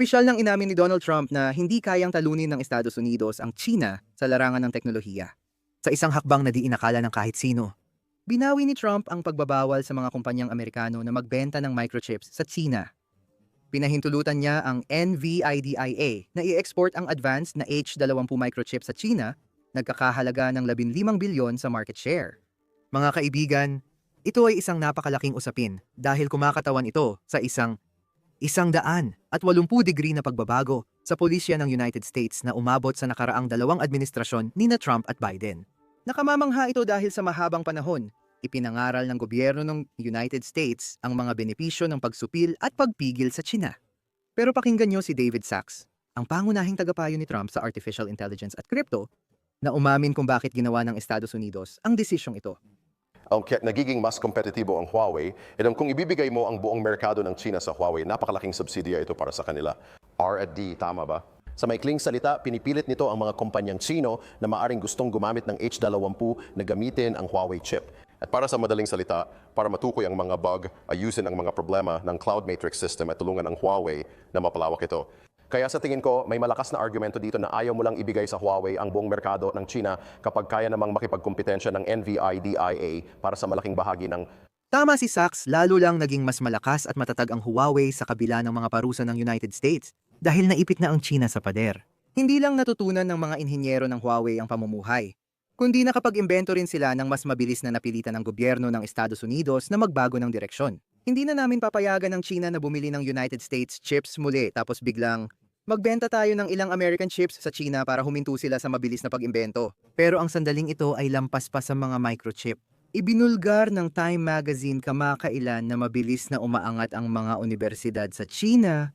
Opisyal nang inamin ni Donald Trump na hindi kayang talunin ng Estados Unidos ang China sa larangan ng teknolohiya. Sa isang hakbang na di inakala ng kahit sino. Binawi ni Trump ang pagbabawal sa mga kumpanyang Amerikano na magbenta ng microchips sa China. Pinahintulutan niya ang NVIDIA na i-export ang advanced na H20 microchip sa China, nagkakahalaga ng 15 bilyon sa market share. Mga kaibigan, ito ay isang napakalaking usapin dahil kumakatawan ito sa isang isang daan at 80 degree na pagbabago sa pulisya ng United States na umabot sa nakaraang dalawang administrasyon ni na Trump at Biden. Nakamamangha ito dahil sa mahabang panahon, ipinangaral ng gobyerno ng United States ang mga benepisyo ng pagsupil at pagpigil sa China. Pero pakinggan niyo si David Sachs, ang pangunahing tagapayo ni Trump sa artificial intelligence at crypto, na umamin kung bakit ginawa ng Estados Unidos ang desisyong ito. Ang nagiging mas kompetitibo ang Huawei, and kung ibibigay mo ang buong merkado ng China sa Huawei, napakalaking subsidiya ito para sa kanila. R&D, tama ba? Sa maikling salita, pinipilit nito ang mga kumpanyang Chino na maaring gustong gumamit ng H20 na gamitin ang Huawei chip. At para sa madaling salita, para matukoy ang mga bug, ayusin ang mga problema ng cloud matrix system at tulungan ang Huawei na mapalawak ito. Kaya sa tingin ko, may malakas na argumento dito na ayaw mo lang ibigay sa Huawei ang buong merkado ng China kapag kaya namang makipagkompetensya ng NVIDIA para sa malaking bahagi ng Tama si Sachs, lalo lang naging mas malakas at matatag ang Huawei sa kabila ng mga parusa ng United States dahil naipit na ang China sa pader. Hindi lang natutunan ng mga inhinyero ng Huawei ang pamumuhay, kundi nakapag-imbento rin sila ng mas mabilis na napilitan ng gobyerno ng Estados Unidos na magbago ng direksyon. Hindi na namin papayagan ng China na bumili ng United States chips muli tapos biglang magbenta tayo ng ilang American chips sa China para huminto sila sa mabilis na pag-imbento. Pero ang sandaling ito ay lampas pa sa mga microchip. Ibinulgar ng Time Magazine kamakailan na mabilis na umaangat ang mga universidad sa China,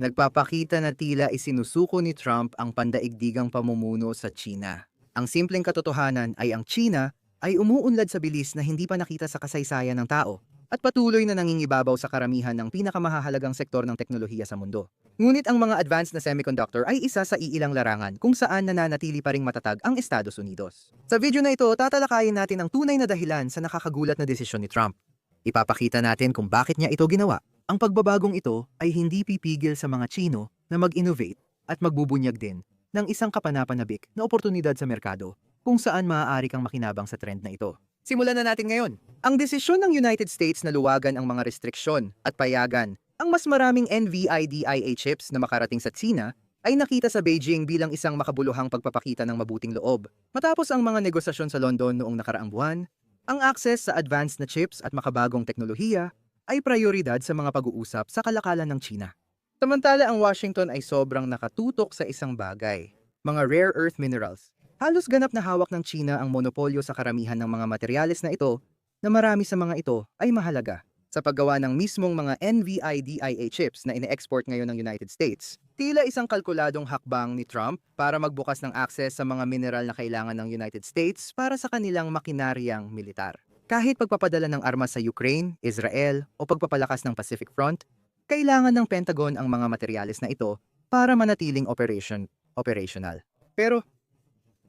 nagpapakita na tila isinusuko ni Trump ang pandaigdigang pamumuno sa China. Ang simpleng katotohanan ay ang China ay umuunlad sa bilis na hindi pa nakita sa kasaysayan ng tao at patuloy na nangingibabaw sa karamihan ng pinakamahahalagang sektor ng teknolohiya sa mundo. Ngunit ang mga advanced na semiconductor ay isa sa iilang larangan kung saan nananatili pa ring matatag ang Estados Unidos. Sa video na ito, tatalakayin natin ang tunay na dahilan sa nakakagulat na desisyon ni Trump. Ipapakita natin kung bakit niya ito ginawa. Ang pagbabagong ito ay hindi pipigil sa mga Chino na mag-innovate at magbubunyag din ng isang kapanapanabik na oportunidad sa merkado kung saan maaari kang makinabang sa trend na ito. Simulan na natin ngayon. Ang desisyon ng United States na luwagan ang mga restriksyon at payagan ang mas maraming NVIDIA chips na makarating sa China ay nakita sa Beijing bilang isang makabuluhang pagpapakita ng mabuting loob. Matapos ang mga negosasyon sa London noong nakaraang buwan, ang access sa advanced na chips at makabagong teknolohiya ay prioridad sa mga pag-uusap sa kalakalan ng China. Samantala ang Washington ay sobrang nakatutok sa isang bagay, mga rare earth minerals. Halos ganap na hawak ng China ang monopolyo sa karamihan ng mga materyales na ito na marami sa mga ito ay mahalaga sa paggawa ng mismong mga NVIDIA chips na ine-export ngayon ng United States. Tila isang kalkuladong hakbang ni Trump para magbukas ng access sa mga mineral na kailangan ng United States para sa kanilang makinaryang militar. Kahit pagpapadala ng armas sa Ukraine, Israel o pagpapalakas ng Pacific Front, kailangan ng Pentagon ang mga materyales na ito para manatiling operation operational. Pero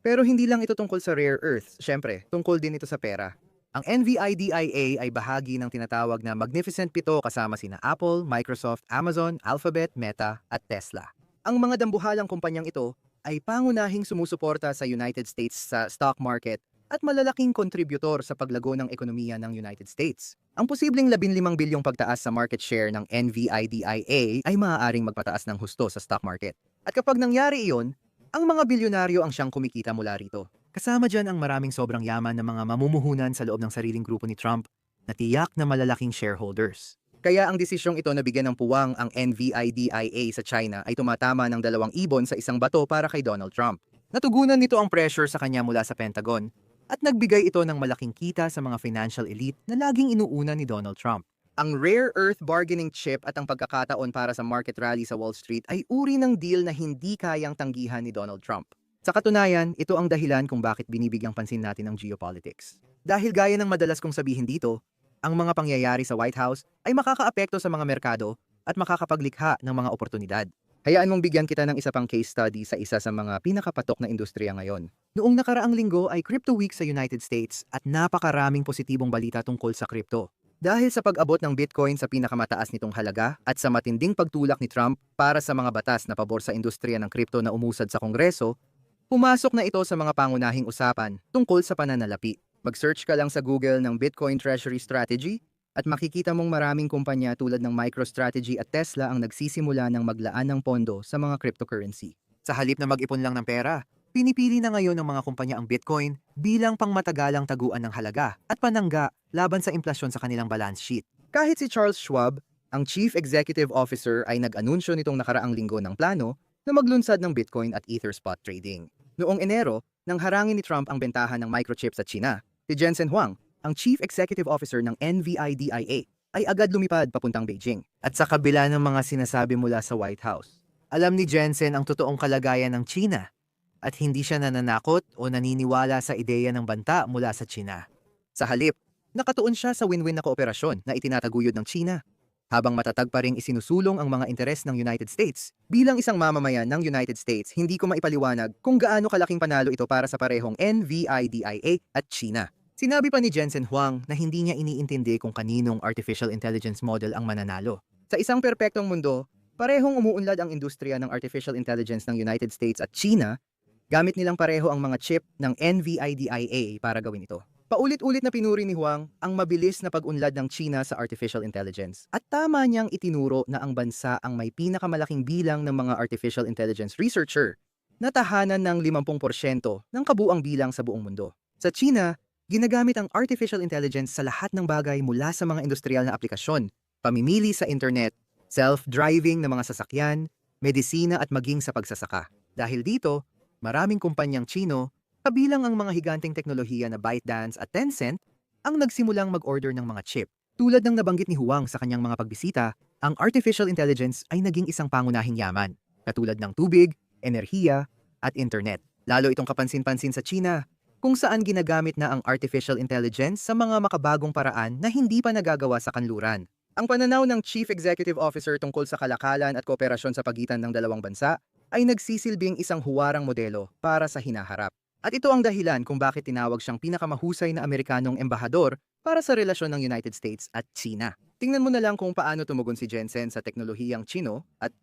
pero hindi lang ito tungkol sa rare earth, syempre, tungkol din ito sa pera. Ang NVIDIA ay bahagi ng tinatawag na Magnificent Pito kasama sina Apple, Microsoft, Amazon, Alphabet, Meta at Tesla. Ang mga dambuhalang kumpanyang ito ay pangunahing sumusuporta sa United States sa stock market at malalaking kontributor sa paglago ng ekonomiya ng United States. Ang posibleng 15 bilyong pagtaas sa market share ng NVIDIA ay maaaring magpataas ng husto sa stock market. At kapag nangyari iyon, ang mga bilyonaryo ang siyang kumikita mula rito. Kasama dyan ang maraming sobrang yaman ng mga mamumuhunan sa loob ng sariling grupo ni Trump na tiyak na malalaking shareholders. Kaya ang desisyong ito na bigyan ng puwang ang NVIDIA sa China ay tumatama ng dalawang ibon sa isang bato para kay Donald Trump. Natugunan nito ang pressure sa kanya mula sa Pentagon at nagbigay ito ng malaking kita sa mga financial elite na laging inuuna ni Donald Trump. Ang rare earth bargaining chip at ang pagkakataon para sa market rally sa Wall Street ay uri ng deal na hindi kayang tanggihan ni Donald Trump. Sa katunayan, ito ang dahilan kung bakit binibigyang pansin natin ang geopolitics. Dahil gaya ng madalas kong sabihin dito, ang mga pangyayari sa White House ay makakaapekto sa mga merkado at makakapaglikha ng mga oportunidad. Hayaan mong bigyan kita ng isa pang case study sa isa sa mga pinakapatok na industriya ngayon. Noong nakaraang linggo ay Crypto Week sa United States at napakaraming positibong balita tungkol sa crypto. Dahil sa pag-abot ng Bitcoin sa pinakamataas nitong halaga at sa matinding pagtulak ni Trump para sa mga batas na pabor sa industriya ng kripto na umusad sa Kongreso, pumasok na ito sa mga pangunahing usapan tungkol sa pananalapi. Mag-search ka lang sa Google ng Bitcoin Treasury Strategy at makikita mong maraming kumpanya tulad ng MicroStrategy at Tesla ang nagsisimula ng maglaan ng pondo sa mga cryptocurrency. Sa halip na mag-ipon lang ng pera, pinipili na ngayon ng mga kumpanya ang Bitcoin bilang pangmatagalang taguan ng halaga at panangga laban sa inflasyon sa kanilang balance sheet. Kahit si Charles Schwab, ang Chief Executive Officer ay nag-anunsyo nitong nakaraang linggo ng plano na maglunsad ng Bitcoin at Ether spot trading. Noong Enero, nang harangin ni Trump ang bentahan ng microchips sa China, si Jensen Huang, ang Chief Executive Officer ng NVIDIA, ay agad lumipad papuntang Beijing. At sa kabila ng mga sinasabi mula sa White House, alam ni Jensen ang totoong kalagayan ng China at hindi siya nananakot o naniniwala sa ideya ng banta mula sa China. Sa halip, nakatuon siya sa win-win na kooperasyon na itinataguyod ng China. Habang matatag pa ring isinusulong ang mga interes ng United States, bilang isang mamamayan ng United States, hindi ko maipaliwanag kung gaano kalaking panalo ito para sa parehong NVIDIA at China. Sinabi pa ni Jensen Huang na hindi niya iniintindi kung kaninong artificial intelligence model ang mananalo. Sa isang perpektong mundo, parehong umuunlad ang industriya ng artificial intelligence ng United States at China, gamit nilang pareho ang mga chip ng NVIDIA para gawin ito. Paulit-ulit na pinuri ni Huang ang mabilis na pag-unlad ng China sa artificial intelligence. At tama niyang itinuro na ang bansa ang may pinakamalaking bilang ng mga artificial intelligence researcher na tahanan ng 50% ng kabuang bilang sa buong mundo. Sa China, ginagamit ang artificial intelligence sa lahat ng bagay mula sa mga industrial na aplikasyon, pamimili sa internet, self-driving na mga sasakyan, medisina at maging sa pagsasaka. Dahil dito, maraming kumpanyang Chino, kabilang ang mga higanteng teknolohiya na ByteDance at Tencent, ang nagsimulang mag-order ng mga chip. Tulad ng nabanggit ni Huang sa kanyang mga pagbisita, ang artificial intelligence ay naging isang pangunahing yaman, katulad ng tubig, enerhiya, at internet. Lalo itong kapansin-pansin sa China, kung saan ginagamit na ang artificial intelligence sa mga makabagong paraan na hindi pa nagagawa sa kanluran. Ang pananaw ng Chief Executive Officer tungkol sa kalakalan at kooperasyon sa pagitan ng dalawang bansa ay nagsisilbing isang huwarang modelo para sa hinaharap. At ito ang dahilan kung bakit tinawag siyang pinakamahusay na Amerikanong embahador para sa relasyon ng United States at China. Tingnan mo na lang kung paano tumugon si Jensen sa teknolohiyang Chino at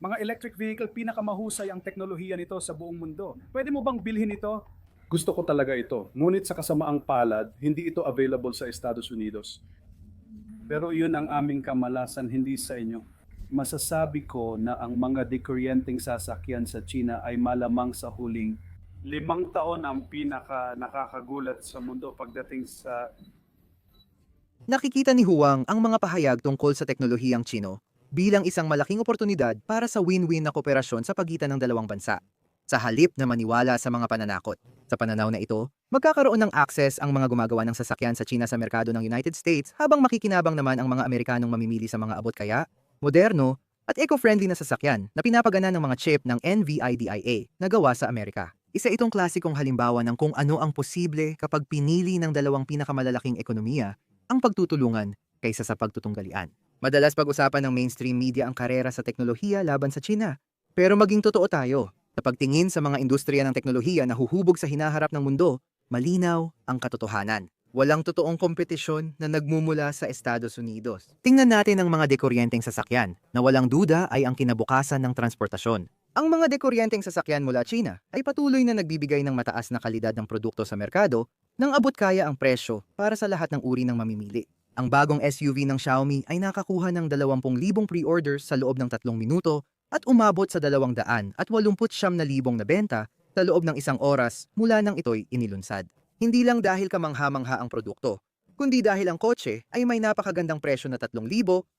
Mga electric vehicle, pinakamahusay ang teknolohiya nito sa buong mundo. Pwede mo bang bilhin ito? Gusto ko talaga ito. Ngunit sa kasamaang palad, hindi ito available sa Estados Unidos. Pero yun ang aming kamalasan, hindi sa inyo. Masasabi ko na ang mga dekuryenteng sasakyan sa China ay malamang sa huling limang taon ang pinaka nakakagulat sa mundo pagdating sa Nakikita ni Huang ang mga pahayag tungkol sa teknolohiyang Chino bilang isang malaking oportunidad para sa win-win na kooperasyon sa pagitan ng dalawang bansa. Sa halip na maniwala sa mga pananakot. Sa pananaw na ito, magkakaroon ng access ang mga gumagawa ng sasakyan sa China sa merkado ng United States habang makikinabang naman ang mga Amerikanong mamimili sa mga abot kaya, moderno, at eco-friendly na sasakyan na pinapagana ng mga chip ng NVIDIA na gawa sa Amerika. Isa itong klasikong halimbawa ng kung ano ang posible kapag pinili ng dalawang pinakamalalaking ekonomiya ang pagtutulungan kaysa sa pagtutunggalian. Madalas pag-usapan ng mainstream media ang karera sa teknolohiya laban sa China. Pero maging totoo tayo, sa pagtingin sa mga industriya ng teknolohiya na huhubog sa hinaharap ng mundo, malinaw ang katotohanan. Walang totoong kompetisyon na nagmumula sa Estados Unidos. Tingnan natin ang mga dekuryenteng sasakyan na walang duda ay ang kinabukasan ng transportasyon. Ang mga dekuryenteng sasakyan mula China ay patuloy na nagbibigay ng mataas na kalidad ng produkto sa merkado nang abot kaya ang presyo para sa lahat ng uri ng mamimili. Ang bagong SUV ng Xiaomi ay nakakuha ng 20,000 pre-orders sa loob ng 3 minuto at umabot sa 200 at 89,000 na benta sa loob ng isang oras mula nang ito'y inilunsad. Hindi lang dahil kamangha-mangha ang produkto, kundi dahil ang kotse ay may napakagandang presyo na 3,000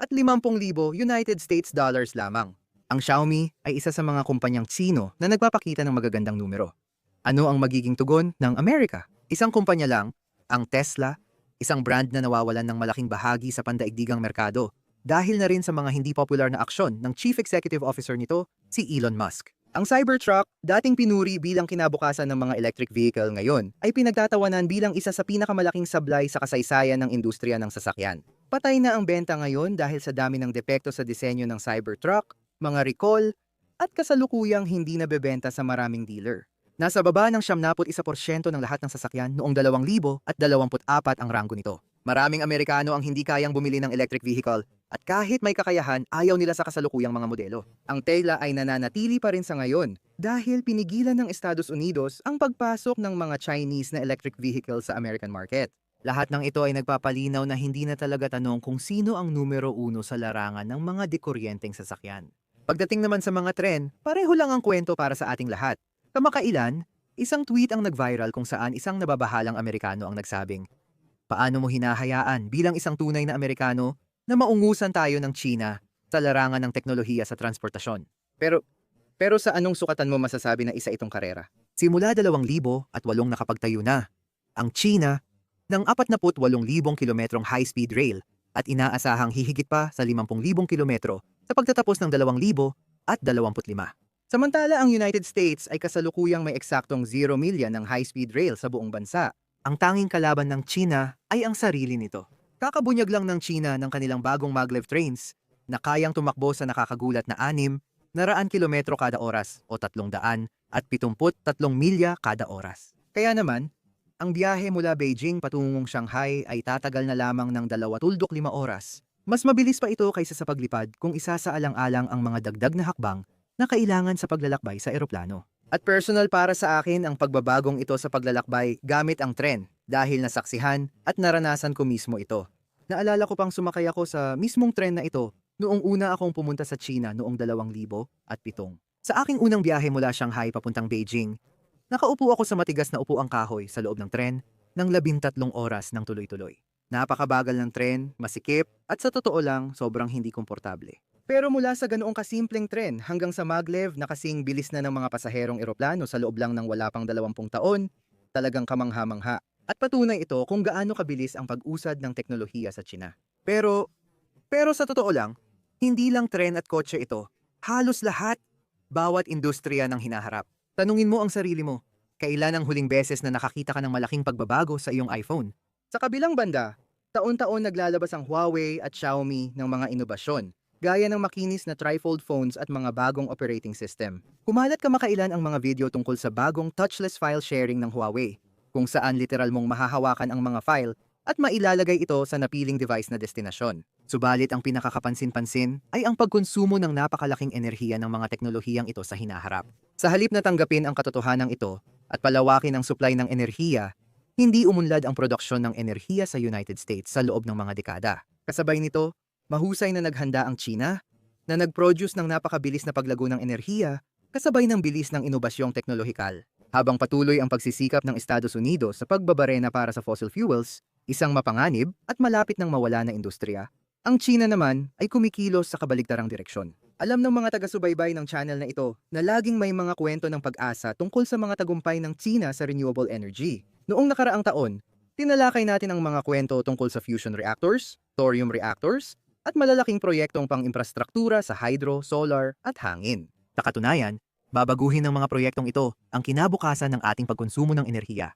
at 50,000 United States dollars lamang. Ang Xiaomi ay isa sa mga kumpanyang Sino na nagpapakita ng magagandang numero. Ano ang magiging tugon ng Amerika? Isang kumpanya lang, ang Tesla, isang brand na nawawalan ng malaking bahagi sa pandaigdigang merkado dahil na rin sa mga hindi popular na aksyon ng Chief Executive Officer nito, si Elon Musk. Ang Cybertruck, dating pinuri bilang kinabukasan ng mga electric vehicle ngayon, ay pinagtatawanan bilang isa sa pinakamalaking sablay sa kasaysayan ng industriya ng sasakyan. Patay na ang benta ngayon dahil sa dami ng depekto sa disenyo ng Cybertruck, mga recall, at kasalukuyang hindi nabebenta sa maraming dealer. Nasa baba ng 71% ng lahat ng sasakyan noong 2024 ang ranggo nito. Maraming Amerikano ang hindi kayang bumili ng electric vehicle at kahit may kakayahan, ayaw nila sa kasalukuyang mga modelo. Ang tela ay nananatili pa rin sa ngayon dahil pinigilan ng Estados Unidos ang pagpasok ng mga Chinese na electric vehicle sa American market. Lahat ng ito ay nagpapalinaw na hindi na talaga tanong kung sino ang numero uno sa larangan ng mga dekuryenteng sasakyan. Pagdating naman sa mga tren, pareho lang ang kwento para sa ating lahat. Kamakailan, isang tweet ang nag-viral kung saan isang nababahalang Amerikano ang nagsabing, Paano mo hinahayaan bilang isang tunay na Amerikano na maungusan tayo ng China sa larangan ng teknolohiya sa transportasyon? Pero, pero sa anong sukatan mo masasabi na isa itong karera? Simula 2,000 at walong nakapagtayo na, ang China ng 48,000 kilometrong high-speed rail at inaasahang hihigit pa sa 50,000 kilometro sa pagtatapos ng 2,000 at 25. Samantala ang United States ay kasalukuyang may eksaktong 0 milya ng high-speed rail sa buong bansa. Ang tanging kalaban ng China ay ang sarili nito. Kakabunyag lang ng China ng kanilang bagong maglev trains na kayang tumakbo sa nakakagulat na 6 na raan kilometro kada oras o 300 at 73 milya kada oras. Kaya naman, ang biyahe mula Beijing patungong Shanghai ay tatagal na lamang ng 25 oras. Mas mabilis pa ito kaysa sa paglipad kung isasaalang-alang ang mga dagdag na hakbang na kailangan sa paglalakbay sa eroplano. At personal para sa akin ang pagbabagong ito sa paglalakbay gamit ang tren dahil nasaksihan at naranasan ko mismo ito. Naalala ko pang sumakay ako sa mismong tren na ito noong una akong pumunta sa China noong 2007. Sa aking unang biyahe mula Shanghai papuntang Beijing, nakaupo ako sa matigas na upuang kahoy sa loob ng tren ng labintatlong oras ng tuloy-tuloy. Napakabagal ng tren, masikip, at sa totoo lang, sobrang hindi komportable. Pero mula sa ganoong kasimpleng tren hanggang sa maglev na kasing bilis na ng mga pasaherong eroplano sa loob lang ng wala pang 20 taon, talagang kamangha-mangha. At patunay ito kung gaano kabilis ang pag-usad ng teknolohiya sa China. Pero, pero sa totoo lang, hindi lang tren at kotse ito. Halos lahat, bawat industriya ng hinaharap. Tanungin mo ang sarili mo, kailan ang huling beses na nakakita ka ng malaking pagbabago sa iyong iPhone? Sa kabilang banda, taon-taon naglalabas ang Huawei at Xiaomi ng mga inobasyon, gaya ng makinis na trifold phones at mga bagong operating system. Kumalat kamakailan ang mga video tungkol sa bagong touchless file sharing ng Huawei, kung saan literal mong mahahawakan ang mga file at mailalagay ito sa napiling device na destinasyon. Subalit ang pinakakapansin-pansin ay ang pagkonsumo ng napakalaking enerhiya ng mga teknolohiyang ito sa hinaharap. Sa halip na tanggapin ang katotohanan ito at palawakin ang supply ng enerhiya, hindi umunlad ang produksyon ng enerhiya sa United States sa loob ng mga dekada. Kasabay nito, mahusay na naghanda ang China na nag-produce ng napakabilis na paglago ng enerhiya kasabay ng bilis ng inobasyong teknolohikal. Habang patuloy ang pagsisikap ng Estados Unidos sa pagbabarena para sa fossil fuels, isang mapanganib at malapit ng mawala na industriya, ang China naman ay kumikilos sa kabaligtarang direksyon. Alam ng mga taga-subaybay ng channel na ito na laging may mga kwento ng pag-asa tungkol sa mga tagumpay ng China sa renewable energy. Noong nakaraang taon, tinalakay natin ang mga kwento tungkol sa fusion reactors, thorium reactors, at malalaking proyektong pang-imprastruktura sa hydro, solar, at hangin. Sa katunayan, babaguhin ng mga proyektong ito ang kinabukasan ng ating pagkonsumo ng enerhiya.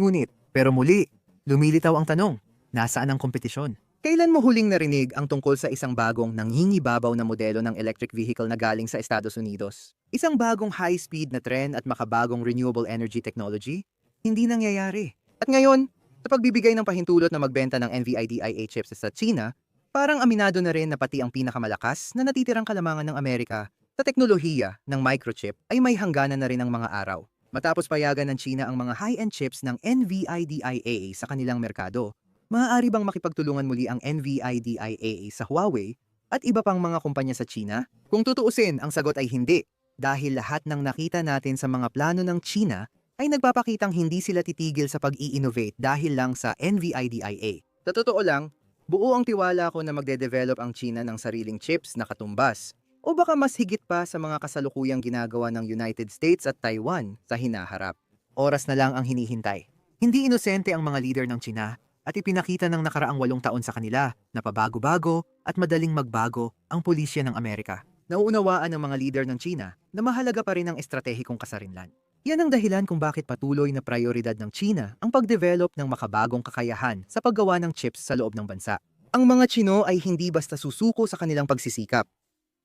Ngunit, pero muli, lumilitaw ang tanong, nasaan ang kompetisyon? Kailan mo huling narinig ang tungkol sa isang bagong nangingibabaw na modelo ng electric vehicle na galing sa Estados Unidos? Isang bagong high-speed na tren at makabagong renewable energy technology? Hindi nangyayari. At ngayon, sa pagbibigay ng pahintulot na magbenta ng NVIDIA chips sa China, parang aminado na rin na pati ang pinakamalakas na natitirang kalamangan ng Amerika sa teknolohiya ng microchip ay may hangganan na rin ng mga araw. Matapos payagan ng China ang mga high-end chips ng NVIDIA sa kanilang merkado, maaari bang makipagtulungan muli ang NVIDIA sa Huawei at iba pang mga kumpanya sa China? Kung tutuusin, ang sagot ay hindi dahil lahat ng nakita natin sa mga plano ng China ay nagpapakitang hindi sila titigil sa pag-i-innovate dahil lang sa NVIDIA. Sa totoo lang, buo ang tiwala ko na magde-develop ang China ng sariling chips na katumbas o baka mas higit pa sa mga kasalukuyang ginagawa ng United States at Taiwan sa hinaharap. Oras na lang ang hinihintay. Hindi inosente ang mga leader ng China at ipinakita ng nakaraang walong taon sa kanila na pabago-bago at madaling magbago ang pulisya ng Amerika. Nauunawaan ng mga leader ng China na mahalaga pa rin ang estratehikong kasarinlan. Yan ang dahilan kung bakit patuloy na prioridad ng China ang pag-develop ng makabagong kakayahan sa paggawa ng chips sa loob ng bansa. Ang mga Chino ay hindi basta susuko sa kanilang pagsisikap.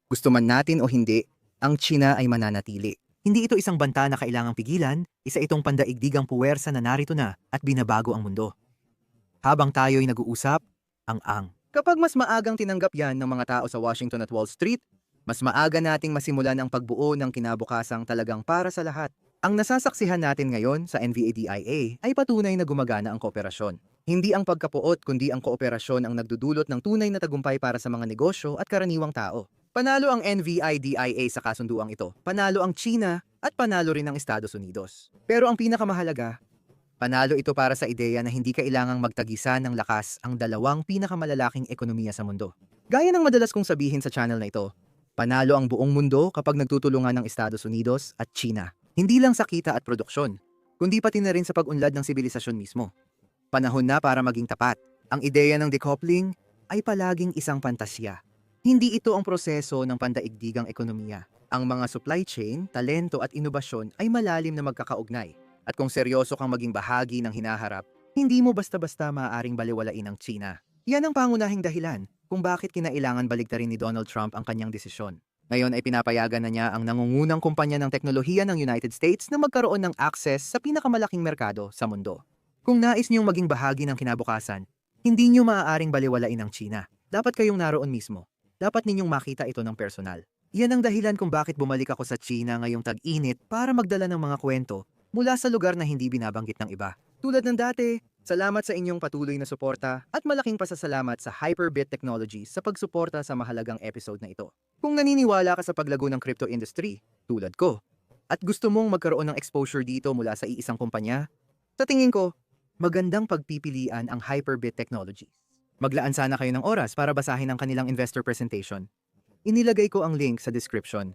Gusto man natin o hindi, ang China ay mananatili. Hindi ito isang banta na kailangang pigilan, isa itong pandaigdigang puwersa na narito na at binabago ang mundo. Habang tayo'y nag-uusap, ang ang. Kapag mas maagang tinanggap yan ng mga tao sa Washington at Wall Street, mas maaga nating masimulan ang pagbuo ng kinabukasang talagang para sa lahat. Ang nasasaksihan natin ngayon sa NVADIA ay patunay na gumagana ang kooperasyon. Hindi ang pagkapuot kundi ang kooperasyon ang nagdudulot ng tunay na tagumpay para sa mga negosyo at karaniwang tao. Panalo ang NVIDIA sa kasunduang ito, panalo ang China at panalo rin ang Estados Unidos. Pero ang pinakamahalaga, panalo ito para sa ideya na hindi kailangang magtagisan ng lakas ang dalawang pinakamalalaking ekonomiya sa mundo. Gaya ng madalas kong sabihin sa channel na ito, panalo ang buong mundo kapag nagtutulungan ng Estados Unidos at China. Hindi lang sa kita at produksyon, kundi pati na rin sa pag-unlad ng sibilisasyon mismo. Panahon na para maging tapat. Ang ideya ng decoupling ay palaging isang pantasya. Hindi ito ang proseso ng pandaigdigang ekonomiya. Ang mga supply chain, talento at inobasyon ay malalim na magkakaugnay. At kung seryoso kang maging bahagi ng hinaharap, hindi mo basta-basta maaaring baliwalain ang China. Yan ang pangunahing dahilan kung bakit kinailangan baligtarin ni Donald Trump ang kanyang desisyon. Ngayon ay pinapayagan na niya ang nangungunang kumpanya ng teknolohiya ng United States na magkaroon ng access sa pinakamalaking merkado sa mundo. Kung nais niyong maging bahagi ng kinabukasan, hindi niyo maaaring baliwalain ang China. Dapat kayong naroon mismo. Dapat ninyong makita ito ng personal. Yan ang dahilan kung bakit bumalik ako sa China ngayong tag-init para magdala ng mga kwento mula sa lugar na hindi binabanggit ng iba. Tulad ng dati, salamat sa inyong patuloy na suporta at malaking pasasalamat sa Hyperbit Technologies sa pagsuporta sa mahalagang episode na ito. Kung naniniwala ka sa paglago ng crypto industry, tulad ko, at gusto mong magkaroon ng exposure dito mula sa iisang kumpanya, sa tingin ko, magandang pagpipilian ang Hyperbit Technologies. Maglaan sana kayo ng oras para basahin ang kanilang investor presentation. Inilagay ko ang link sa description